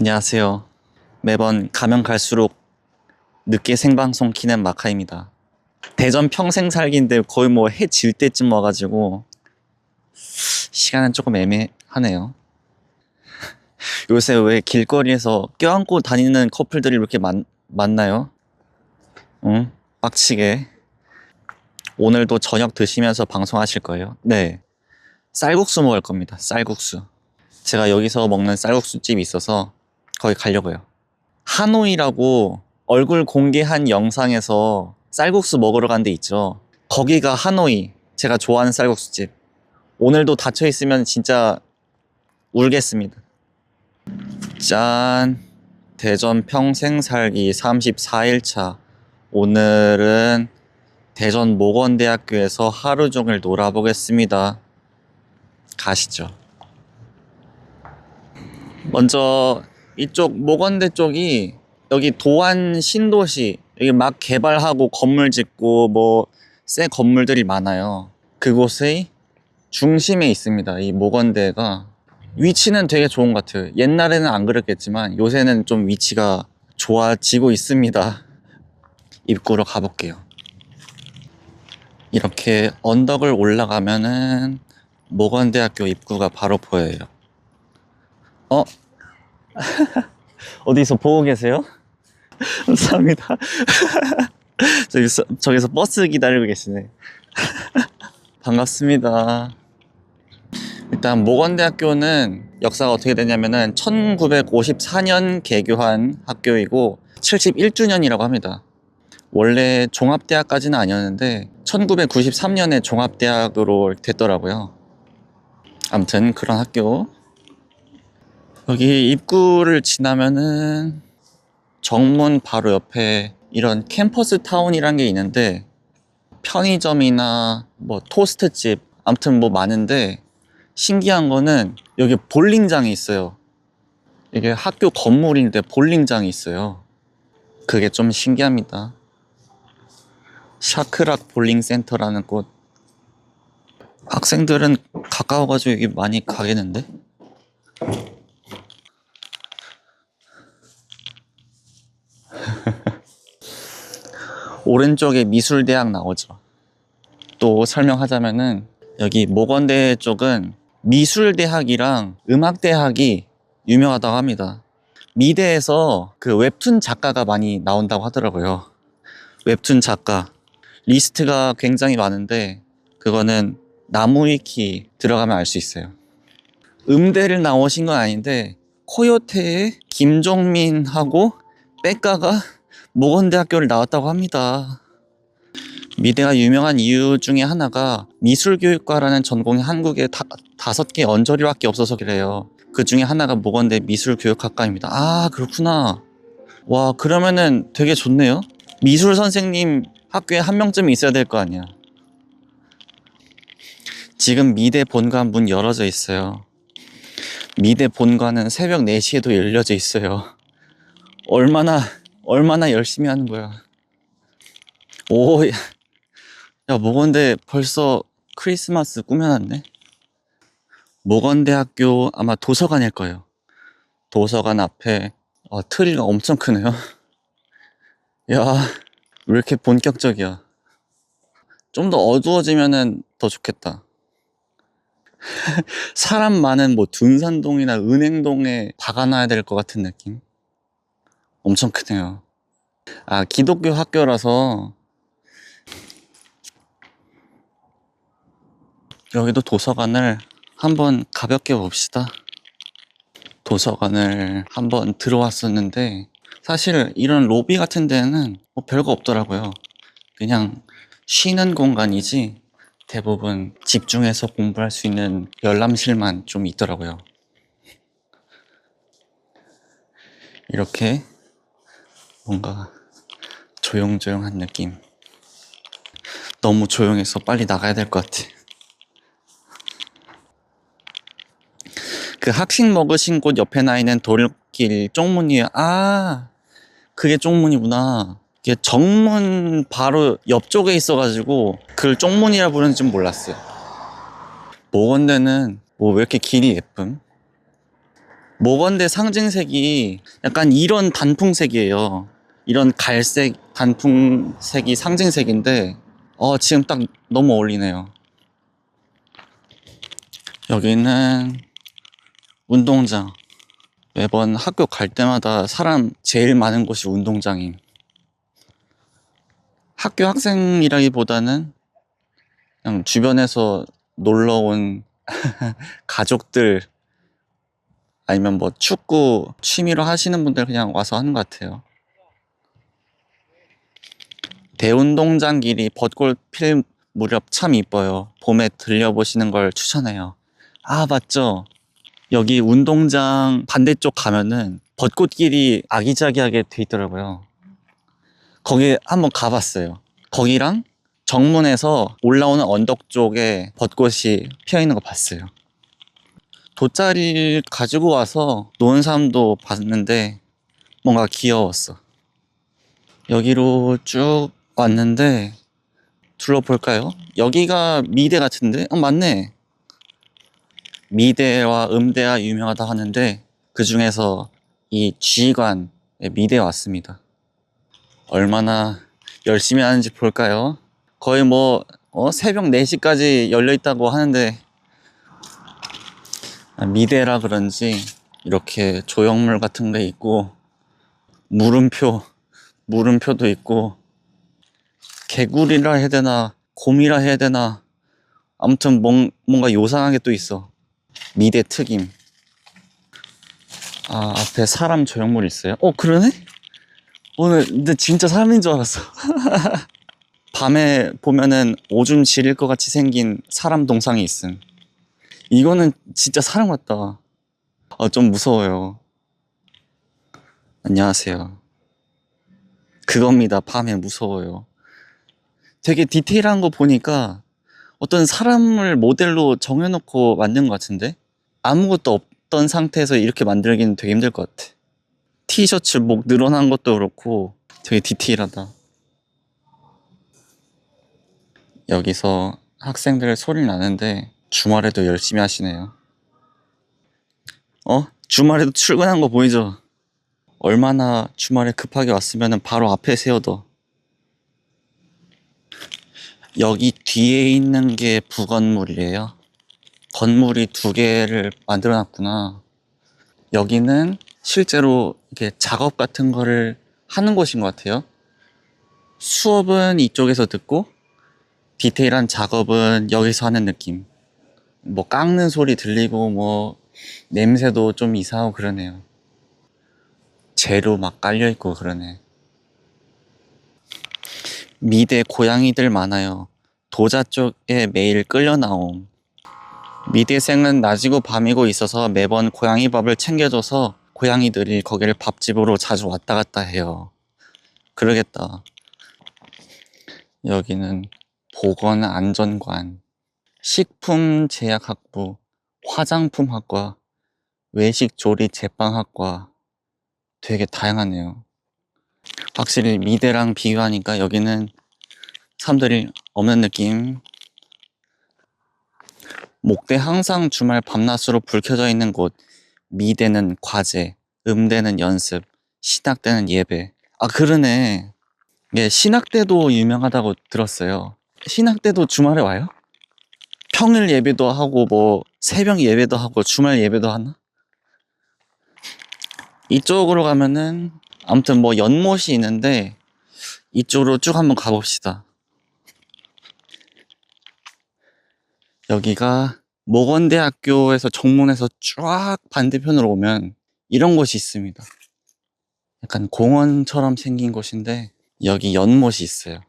안녕하세요. 매번 가면 갈수록 늦게 생방송 키는 마카입니다. 대전 평생 살기인데 거의 뭐 해 질 때쯤 와가지고 시간은 조금 애매하네요. 요새 왜 길거리에서 껴안고 다니는 커플들이 이렇게 많, 많나요? 응? 빡치게. 오늘도 저녁 드시면서 방송하실 거예요? 네. 쌀국수 먹을 겁니다. 쌀국수. 제가 여기서 먹는 쌀국수 집이 있어서 거기 가려고요. 하노이라고 얼굴 공개한 영상에서 쌀국수 먹으러 간 데 있죠. 거기가 하노이. 제가 좋아하는 쌀국수 집. 오늘도 닫혀 있으면 진짜 울겠습니다. 짠. 대전 평생 살기 34일차. 오늘은 대전 모건대학교에서 하루 종일 놀아보겠습니다. 가시죠. 먼저 이쪽 모건대 쪽이 여기 도안 신도시 여기 막 개발하고 건물 짓고 뭐 새 건물들이 많아요. 그곳의 중심에 있습니다. 이 모건대가 위치는 되게 좋은 것 같아요. 옛날에는 안 그랬겠지만 요새는 좀 위치가 좋아지고 있습니다. 입구로 가볼게요. 이렇게 언덕을 올라가면은 모건대학교 입구가 바로 보여요. 어? 어디서 보고 계세요? 감사합니다. 저기서, 저기서 버스 기다리고 계시네. 반갑습니다. 일단 모건대학교는 역사가 어떻게 되냐면은 1954년 개교한 학교이고 71주년이라고 합니다. 원래 종합대학까지는 아니었는데 1993년에 종합대학으로 됐더라고요. 아무튼 그런 학교. 여기 입구를 지나면은 정문 바로 옆에 이런 캠퍼스 타운이란 게 있는데 편의점이나 뭐 토스트집 아무튼 뭐 많은데 신기한 거는 여기 볼링장이 있어요. 이게 학교 건물인데 볼링장이 있어요. 그게 좀 신기합니다. 샤크락 볼링 센터라는 곳. 학생들은 가까워가지고 여기 많이 가겠는데? 오른쪽에 미술대학 나오죠. 또 설명하자면은 여기 모건대 쪽은 미술대학이랑 음악대학이 유명하다고 합니다. 미대에서 그 웹툰 작가가 많이 나온다고 하더라고요. 웹툰 작가. 리스트가 굉장히 많은데 그거는 나무위키 들어가면 알 수 있어요. 음대를 나오신 건 아닌데 코요테의 김종민하고 백가가 모건대 학교를 나왔다고 합니다. 미대가 유명한 이유 중에 하나가 미술교육과라는 전공이 한국에 다, 다섯 개 언저리밖에 없어서 그래요. 그 중에 하나가 모건대 미술교육학과입니다. 아, 그렇구나. 와, 그러면은 되게 좋네요. 미술 선생님 학교에 한 명쯤 있어야 될 거 아니야. 지금 미대 본관 문 열어져 있어요. 미대 본관은 새벽 4시에도 열려져 있어요. 얼마나, 얼마나 열심히 하는 거야. 오, 야, 야 모건대 벌써 크리스마스 꾸며놨네. 모건대학교 아마 도서관일 거예요. 도서관 앞에 어, 트리가 엄청 크네요. 야, 왜 이렇게 본격적이야? 좀 더 어두워지면은 더 좋겠다. 사람 많은 뭐 둔산동이나 은행동에 박아놔야 될 것 같은 느낌? 엄청 크네요. 아, 기독교 학교라서 여기도 도서관을 한번 가볍게 봅시다. 도서관을 한번 들어왔었는데 사실 이런 로비 같은 데는 뭐 별거 없더라고요. 그냥 쉬는 공간이지 대부분 집중해서 공부할 수 있는 열람실만 좀 있더라고요. 이렇게 뭔가 조용조용한 느낌. 너무 조용해서 빨리 나가야 될 것 같아. 그 학식 먹으신 곳 옆에 나 있는 돌길 쪽문이에요. 아, 그게 쪽문이구나. 이게 정문 바로 옆쪽에 있어가지고 그걸 쪽문이라 부르는지 몰랐어요. 모건대는 뭐 왜 이렇게 길이 예쁨? 모건대 상징색이 약간 이런 단풍색이에요. 이런 갈색 단풍색이 상징색인데, 어, 지금 딱 너무 어울리네요. 여기는 운동장. 매번 학교 갈 때마다 사람 제일 많은 곳이 운동장임. 학교 학생이라기보다는 그냥 주변에서 놀러 온 가족들 아니면 뭐 축구 취미로 하시는 분들 그냥 와서 하는 것 같아요. 대운동장 길이 벚꽃 필 무렵 참 이뻐요. 봄에 들려보시는 걸 추천해요. 아, 맞죠? 여기 운동장 반대쪽 가면은 벚꽃길이 아기자기하게 돼 있더라고요. 거기 한번 가봤어요. 거기랑 정문에서 올라오는 언덕 쪽에 벚꽃이 피어 있는 거 봤어요. 돗자리를 가지고 와서 노는 사람도 봤는데 뭔가 귀여웠어. 여기로 쭉 왔는데 둘러볼까요? 여기가 미대 같은데? 어, 맞네. 미대와 음대가 유명하다 하는데 그 중에서 이 지휘관 미대에 왔습니다. 얼마나 열심히 하는지 볼까요? 거의 뭐 어, 새벽 4시까지 열려 있다고 하는데 아, 미대라 그런지 이렇게 조형물 같은 게 있고 물음표 물음표도 있고 개구리라 해야 되나 곰이라 해야 되나 아무튼 뭔, 뭔가 요상하게 또 있어. 미대 특임. 아 앞에 사람 조형물 있어요? 어 그러네? 오늘 근데 진짜 사람인 줄 알았어. 밤에 보면은 오줌 지릴 것 같이 생긴 사람 동상이 있음. 이거는 진짜 사람 같다. 아 좀 무서워요. 안녕하세요. 그겁니다. 밤에 무서워요 되게 디테일한 거 보니까 어떤 사람을 모델로 정해놓고 만든 것 같은데 아무것도 없던 상태에서 이렇게 만들기는 되게 힘들 것 같아. 티셔츠 목 늘어난 것도 그렇고 되게 디테일하다. 여기서 학생들 소리 나는데 주말에도 열심히 하시네요. 어? 주말에도 출근한 거 보이죠? 얼마나 주말에 급하게 왔으면 바로 앞에 세워둬. 여기 뒤에 있는 게 부건물이에요. 건물이 두 개를 만들어 놨구나. 여기는 실제로 이렇게 작업 같은 거를 하는 곳인 것 같아요. 수업은 이쪽에서 듣고 디테일한 작업은 여기서 하는 느낌. 뭐 깎는 소리 들리고 뭐 냄새도 좀 이상하고 그러네요. 재료 막 깔려 있고 그러네. 미대 고양이들 많아요. 도자 쪽에 매일 끌려 나옴. 미대생은 낮이고 밤이고 있어서 매번 고양이 밥을 챙겨줘서 고양이들이 거기를 밥집으로 자주 왔다 갔다 해요. 그러겠다. 여기는 보건안전관, 식품제약학부, 화장품학과, 외식조리 제빵학과 되게 다양하네요. 확실히 미대랑 비교하니까 여기는 사람들이 없는 느낌. 목대 항상 주말 밤낮으로 불 켜져 있는 곳. 미대는 과제, 음대는 연습, 신학대는 예배. 아, 그러네. 예, 신학대도 유명하다고 들었어요. 신학대도 주말에 와요? 평일 예배도 하고, 뭐, 새벽 예배도 하고, 주말 예배도 하나? 이쪽으로 가면은, 아무튼 뭐, 연못이 있는데, 이쪽으로 쭉 한번 가봅시다. 여기가 모건대학교에서 정문에서 쫙 반대편으로 오면 이런 곳이 있습니다. 약간 공원처럼 생긴 곳인데 여기 연못이 있어요.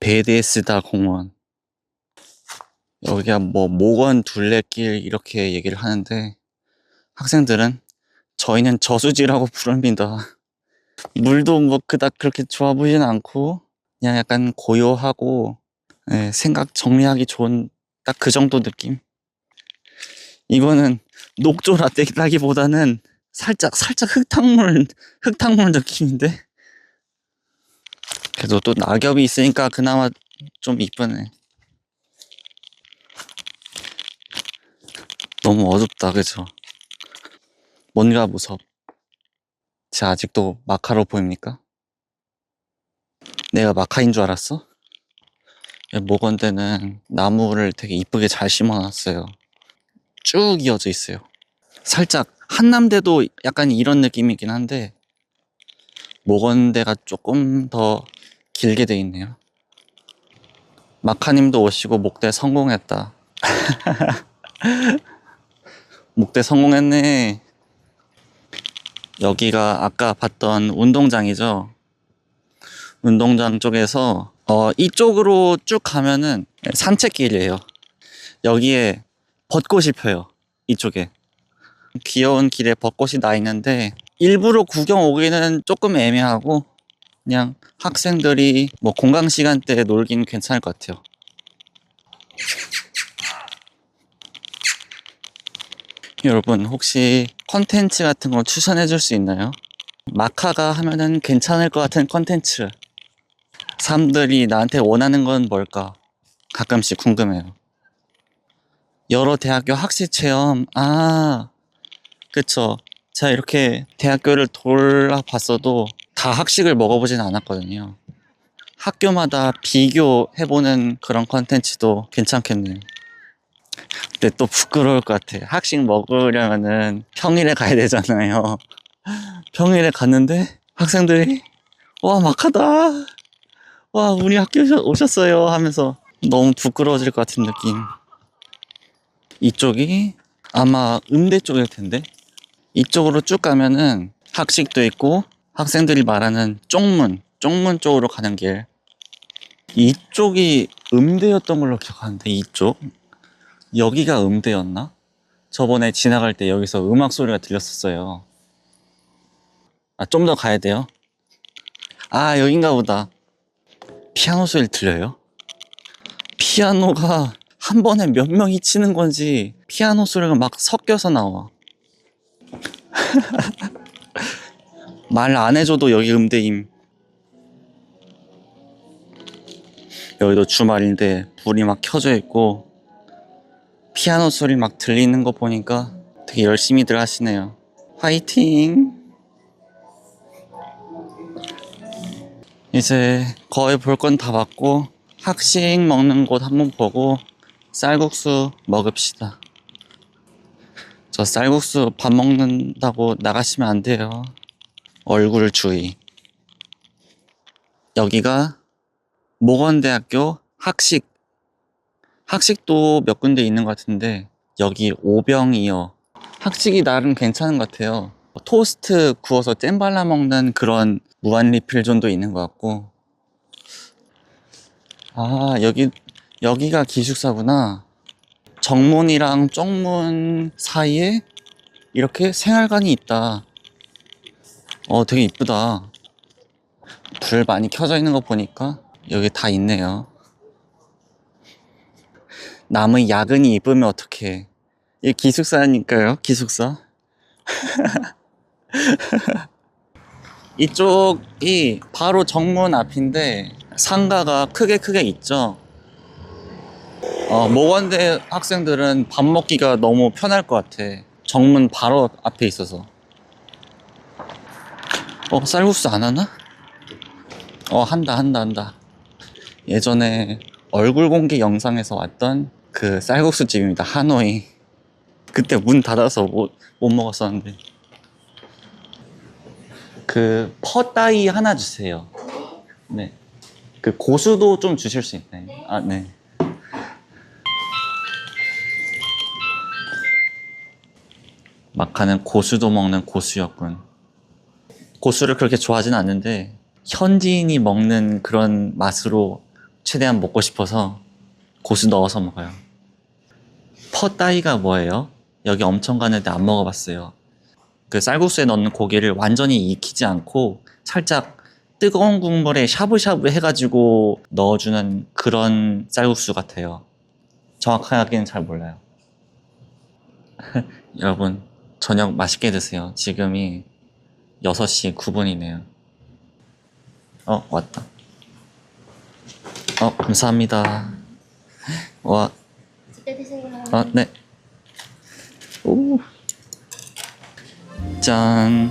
베데스다 공원. 여기가 뭐 모건 둘레길 이렇게 얘기를 하는데 학생들은 저희는 저수지라고 부릅니다. 물도 뭐 그닥 그렇게 좋아 보이진 않고 그냥 약간 고요하고 예, 생각 정리하기 좋은 딱 그 정도 느낌. 이거는 녹조 라떼라기보다는 살짝 살짝 흙탕물 흙탕물 느낌인데. 그래도 또 낙엽이 있으니까 그나마 좀 이쁘네. 너무 어둡다, 그죠? 뭔가 무섭. 제 아직도 마카로 보입니까? 내가 마카인 줄 알았어? 모건대는 나무를 되게 이쁘게 잘 심어놨어요. 쭉 이어져 있어요. 살짝 한남대도 약간 이런 느낌이긴 한데 모건대가 조금 더 길게 돼 있네요. 마카님도 오시고 목대 성공했다. 목대 성공했네. 여기가 아까 봤던 운동장이죠. 운동장 쪽에서 어, 이쪽으로 쭉 가면은 산책길이에요. 여기에 벚꽃이 펴요. 이쪽에. 귀여운 길에 벚꽃이 나 있는데 일부러 구경 오기는 조금 애매하고 그냥 학생들이 뭐 공강 시간 때 놀긴 괜찮을 것 같아요. 여러분 혹시 컨텐츠 같은 거 추천해 줄 수 있나요? 마카가 하면은 괜찮을 것 같은 컨텐츠. 사람들이 나한테 원하는 건 뭘까? 가끔씩 궁금해요. 여러 대학교 학식 체험. 아 그쵸. 제가 이렇게 대학교를 돌아봤어도 다 학식을 먹어보진 않았거든요. 학교마다 비교해보는 그런 컨텐츠도 괜찮겠네요 근데 또 부끄러울 것 같아. 학식 먹으려면은 평일에 가야 되잖아요. 평일에 갔는데 학생들이 와 막하다. 와 우리 학교 오셨어요 하면서 너무 부끄러워질 것 같은 느낌. 이쪽이 아마 음대 쪽일 텐데 이쪽으로 쭉 가면은 학식도 있고 학생들이 말하는 쪽문 쪽문 쪽으로 가는 길. 이쪽이 음대였던 걸로 기억하는데 이쪽 여기가 음대였나? 저번에 지나갈 때 여기서 음악 소리가 들렸었어요. 아, 좀 더 가야 돼요? 아, 여긴가 보다. 피아노 소리 들려요? 피아노가 한 번에 몇 명이 치는 건지 피아노 소리가 막 섞여서 나와. 말 안 해줘도 여기 음대임. 여기도 주말인데 불이 막 켜져 있고 피아노 소리 막 들리는 거 보니까 되게 열심히들 하시네요. 화이팅! 이제 거의 볼 건 다 봤고 학식 먹는 곳 한번 보고 쌀국수 먹읍시다. 저 쌀국수 밥 먹는다고 나가시면 안 돼요. 얼굴 주의. 여기가 모건대학교 학식 학식도 몇 군데 있는 것 같은데 여기 오병이어. 학식이 나름 괜찮은 것 같아요. 토스트 구워서 잼 발라 먹는 그런 무한 리필존도 있는 것 같고. 아 여기 여기가 기숙사구나. 정문이랑 쪽문 사이에 이렇게 생활관이 있다. 어 되게 이쁘다. 불 많이 켜져 있는 거 보니까 여기 다 있네요 남의 야근이 이쁘면 어떡해. 이 기숙사니까요, 기숙사. 이쪽이 바로 정문 앞인데 상가가 크게 크게 있죠. 어, 모건대 학생들은 밥 먹기가 너무 편할 것 같아. 정문 바로 앞에 있어서. 어, 쌀국수 안 하나? 어, 한다, 한다, 한다. 예전에 얼굴 공개 영상에서 왔던 그 쌀국수 집입니다. 하노이. 그때 문 닫아서 못, 못 먹었었는데. 그 퍼따이 하나 주세요. 네. 그 고수도 좀 주실 수 있나요? 아, 네. 마카는 고수도 먹는 고수였군. 고수를 그렇게 좋아하진 않는데 현지인이 먹는 그런 맛으로 최대한 먹고 싶어서 고수 넣어서 먹어요. 퍼따이가 뭐예요? 여기 엄청 가는데 안 먹어봤어요. 그 쌀국수에 넣는 고기를 완전히 익히지 않고 살짝 뜨거운 국물에 샤브샤브 해가지고 넣어주는 그런 쌀국수 같아요. 정확하게는 잘 몰라요. 여러분, 저녁 맛있게 드세요. 지금이 6시 9분이네요. 어, 왔다. 어, 감사합니다. 와. 아, 네. 오. 짠.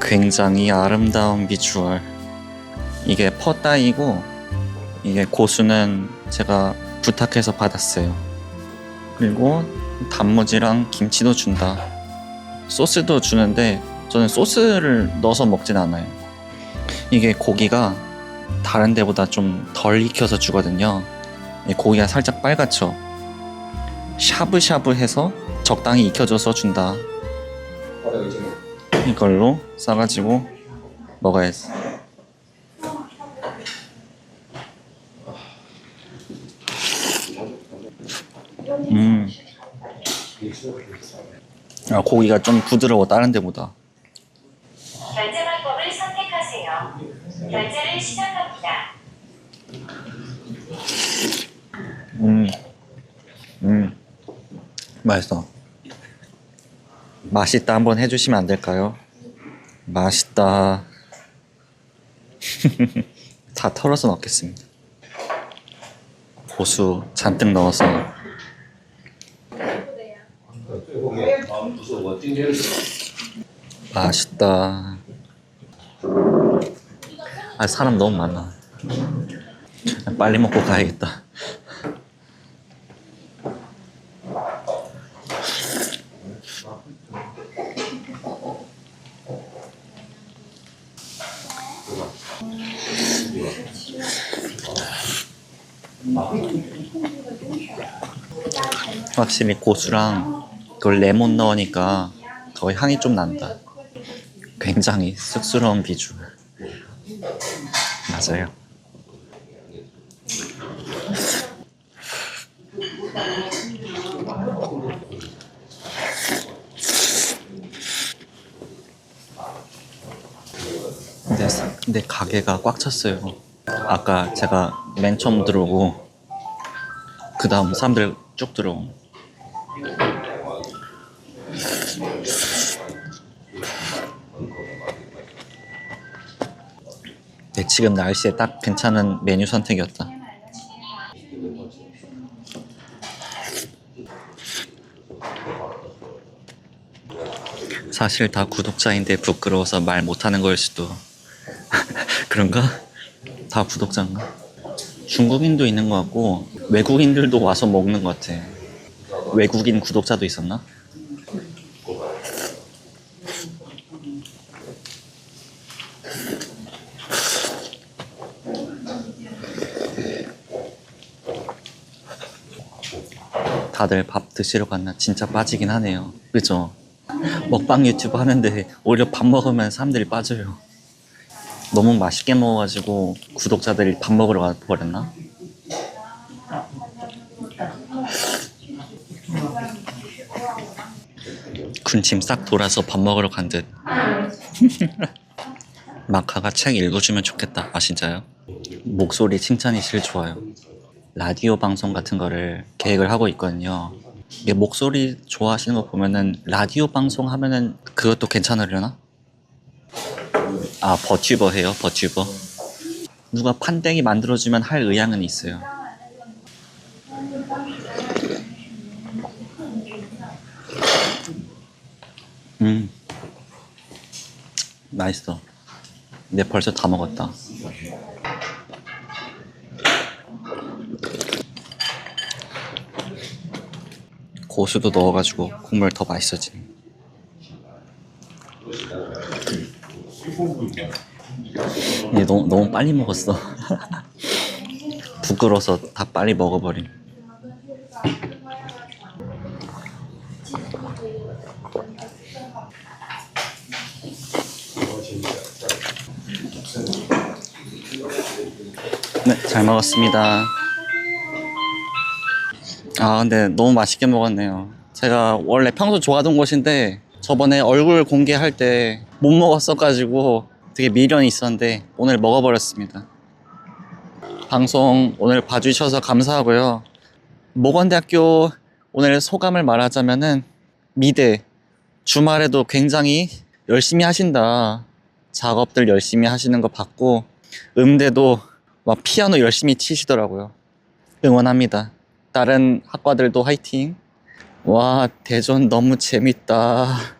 굉장히 아름다운 비주얼. 이게 퍼따이고 이게 고수는 제가 부탁해서 받았어요. 그리고 단무지랑 김치도 준다. 소스도 주는데 저는 소스를 넣어서 먹진 않아요. 이게 고기가 다른 데보다 좀 덜 익혀서 주거든요. 이 고기가 살짝 빨갛죠. 샤브샤브 해서 적당히 익혀줘서 준다. 이걸로 싸가지고 먹어야지. 음. 아, 고기가 좀 부드러워 다른 데보다. 결제 방법을 선택하세요. 결제를 시작합니다. 음, 음, 맛있어. 맛있다 한번 해주시면 안 될까요? 맛있다. 다 털어서 넣겠습니다. 고수 잔뜩 넣어서 맛있다. 아 사람 너무 많아. 빨리 먹고 가야겠다. 확실히 고수랑 그 레몬 넣으니까 더 향이 좀 난다. 굉장히 쑥스러운 비주얼. 맞아요. 근데, 사- 근데 가게가 꽉 찼어요. 아까 제가 맨 처음 들어오고 그 다음 사람들 쭉 들어옴. 네, 지금 날씨에 딱 괜찮은 메뉴 선택이었다. 사실 다 구독자인데 부끄러워서 말 못하는 거일 수도. 그런가? 다 구독자인가? 중국인도 있는 것 같고 외국인들도 와서 먹는 것 같아. 외국인 구독자도 있었나? 다들 밥 드시러 갔나 진짜 빠지긴 하네요. 그죠? 먹방 유튜브 하는데 오히려 밥 먹으면 사람들이 빠져요. 너무 맛있게 먹어가지고 구독자들이 밥 먹으러 가버렸나? 군침 싹 돌아서 밥 먹으러 간 듯. 마카가 책 읽어주면 좋겠다. 아 진짜요? 목소리 칭찬이 제일 좋아요. 라디오 방송 같은 거를 계획을 하고 있거든요. 이게 목소리 좋아하시는 거 보면은 라디오 방송 하면은 그것도 괜찮으려나? 아 버튜버 해요 버튜버? 누가 판때기 만들어주면 할 의향은 있어요. 음. 맛있어. 근데 벌써 다 먹었다 고수도 넣어가지고 국물 더 맛있어지네 얘 너무, 너무 빨리 먹었어. 부끄러워서 다 빨리 먹어버림. 네, 잘 먹었습니다. 아, 근데 너무 맛있게 먹었네요. 제가 원래 평소 좋아하던 곳인데 저번에 얼굴 공개할 때 못 먹었어가지고 되게 미련이 있었는데 오늘 먹어버렸습니다. 방송 오늘 봐주셔서 감사하고요. 모건대학교 오늘 소감을 말하자면은 미대 주말에도 굉장히 열심히 하신다. 작업들 열심히 하시는 거 봤고 음대도 막 피아노 열심히 치시더라고요. 응원합니다. 다른 학과들도 화이팅. 와 대전 너무 재밌다.